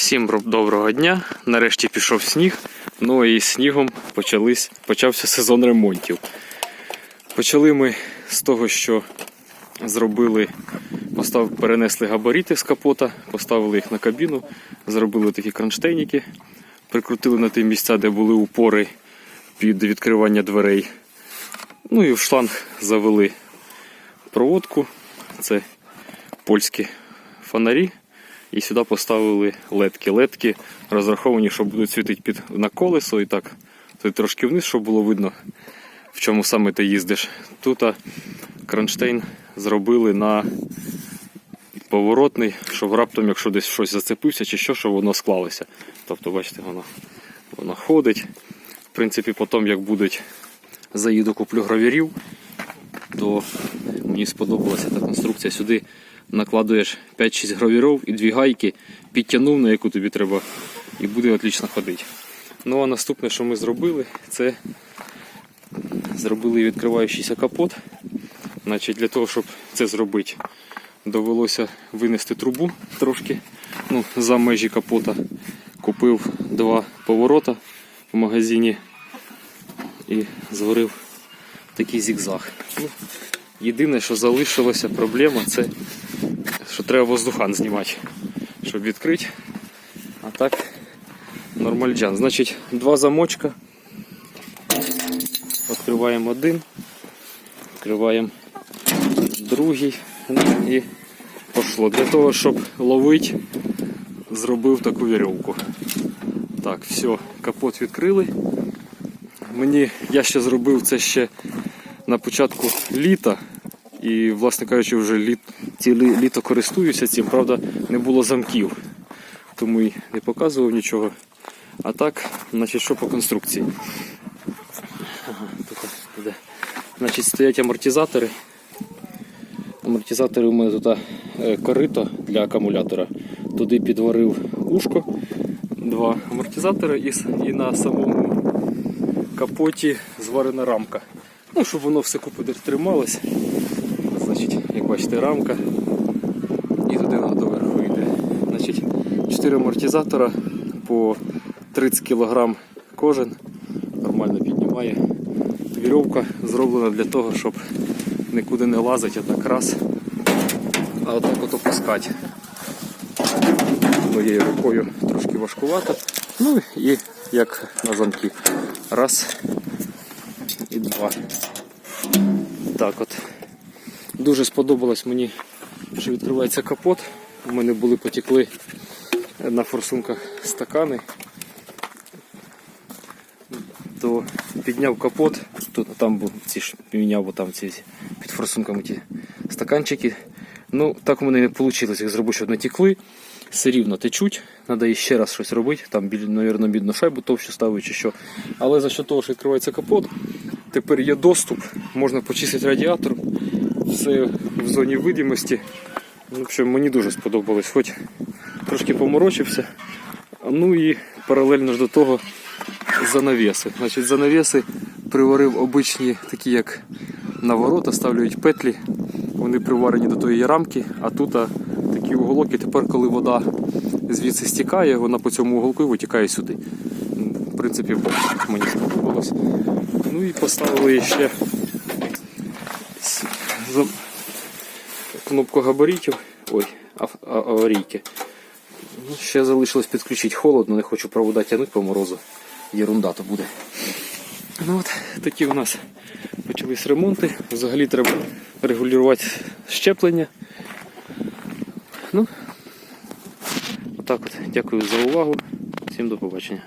Всім доброго дня. Нарешті пішов сніг. Ну і з снігом почались, почався сезон ремонтів. Почали ми з того, що зробили, постав, перенесли габаріти з капота, поставили їх на кабіну, зробили такі кронштейники, прикрутили на ті місця, де були упори під відкривання дверей. Ну і в шланг завели проводку. Це польські фонарі. І сюди поставили ледки. Ледки розраховані, що будуть світити під, на колесо і так. Тут трошки вниз, щоб було видно, в чому саме ти їздиш. Тут кронштейн зробили на поворотний, щоб раптом, якщо десь щось зацепився чи що, щоб воно склалося. Тобто, бачите, воно, воно ходить. В принципі, потім, як будуть заїду, куплю гравірів, то мені сподобалася та конструкція. Сюди накладуєш 5-6 гравіров і дві гайки, підтягнув, на яку тобі треба, і буде отлично ходити. Ну а наступне, що ми зробили, це зробили відкриваючийся капот. Значить, Для того, щоб це зробити, довелося винести трубу трошки ну, за межі капота. Купив два поворота в магазині і зварив такий зігзаг. Єдине, що залишилося проблема, це що треба воздухан знімати, щоб відкрити. А так нормальджан. Значить, два замочка. Відкриваємо один, відкриваємо другий ну, і пошло. Для того, щоб ловити, зробив таку вірьовку. Так, все, капот відкрили. Мені я ще зробив це ще на початку літа. І, власне кажучи, вже літ, ціле літо користуюся цим. Правда, не було замків, тому і не показував нічого. А так, значить, що по конструкції? Ага, тут буде. Значить, стоять амортизатори. Амортизатори у мене тут е, корито для акумулятора. Туди підварив ушко, два амортизатори і, і на самому капоті зварена рамка. Ну, щоб воно все купи трималось. Значить, як бачите, рамка і туди вона доверху йде. Значить, 4 амортизатора по 30 кг кожен. Нормально піднімає. Вірьовка зроблена для того, щоб нікуди не лазити, а так раз. А отак от опускати. Моєю рукою трошки важкувато. Ну і як на замки. Раз і два. Так от. Дуже сподобалось мені, що відкривається капот. У мене були потекли на форсунках стакани. То підняв капот, тут там був ці ж міняв там ці під форсунками ті стаканчики. Ну, так у мене не вийшло їх зробити, щоб не текли. Все рівно течуть, треба ще раз щось робити. Там, навірно, бідну шайбу товщу ставити чи що. Але за що того, що відкривається капот, тепер є доступ, можна почистити радіатор, все в зоні видимості. В общем, мені дуже сподобалось, хоч трошки поморочився. Ну і паралельно ж до того занавеси. Значить, занавеси приварив обичні, такі як на ворота, ставлюють петлі. Вони приварені до тої рамки, а тут такі уголок, і тепер, коли вода звідси стікає, вона по цьому уголку витікає сюди. Ну, В принципі, мені сподобалось. Ну і поставили ще кнопку габаритів. Ой, аварійки. Ну, ще залишилось підключити холодно, не хочу провода тягнути по морозу. Єрунда то буде. Ну от такі у нас почались ремонти. Взагалі треба регулювати щеплення. Ну, отак от. Дякую за увагу. Всім до побачення.